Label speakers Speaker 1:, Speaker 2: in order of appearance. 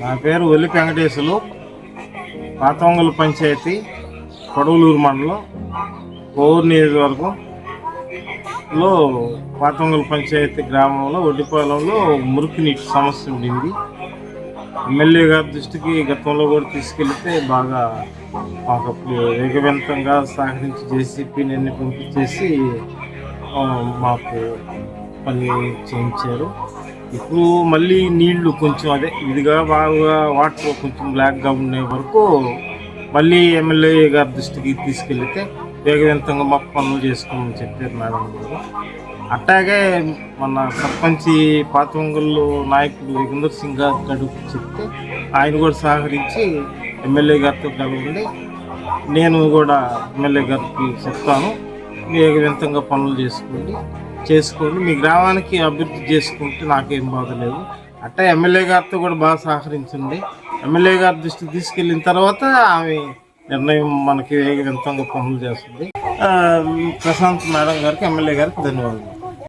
Speaker 1: నా పేరు ఒల్లి వెంకటేశులు పాతంగుల పంచాయతీ కొడవలూరు మండలం కోవూరు నియోజకవర్గంలో పాతంగుల పంచాయతీ గ్రామంలో ఒడ్డిపాలెంలో మురికి నీటి సమస్య ఉండింది. ఎమ్మెల్యే గారి దృష్టికి గతంలో కూడా తీసుకెళ్తే బాగా మాకు అప్పుడు వేగవంతంగా సహకరించి జేసీపీని అన్ని పంపించేసి మాకు పని చేయించారు. ఇప్పుడు మళ్ళీ నీళ్ళు కొంచెం అదే ఇదిగా బాగా వాటర్ కొంచెం బ్లాక్గా ఉండే వరకు మళ్ళీ ఎమ్మెల్యే గారి దృష్టికి తీసుకెళ్తే వేగవంతంగా మాకు పనులు చేసుకోమని చెప్పారు మేడం గారు. అట్టాగే మన సర్పంచి పాతొంగల్లో నాయకుడు యుగంధర్ సింగ్ గారు గడుపు చెప్తే ఆయన కూడా సహకరించి ఎమ్మెల్యే గారితో కలవండి. నేను కూడా ఎమ్మెల్యే గారికి చెప్తాను. వేగవంతంగా పనులు చేసుకోండి. చేసుకోండి మీ గ్రామానికి అభివృద్ధి చేసుకుంటే నాకేం బాధ లేదు. అట్లా ఎమ్మెల్యే గారితో కూడా బాగా సహకరించింది. ఎమ్మెల్యే గారి దృష్టికి తీసుకెళ్ళిన తర్వాత ఆమె నిర్ణయం మనకి వేగవంతంగా పనులు చేస్తుంది. ప్రశాంత్ మేడం గారికి ఎమ్మెల్యే గారికి ధన్యవాదాలు.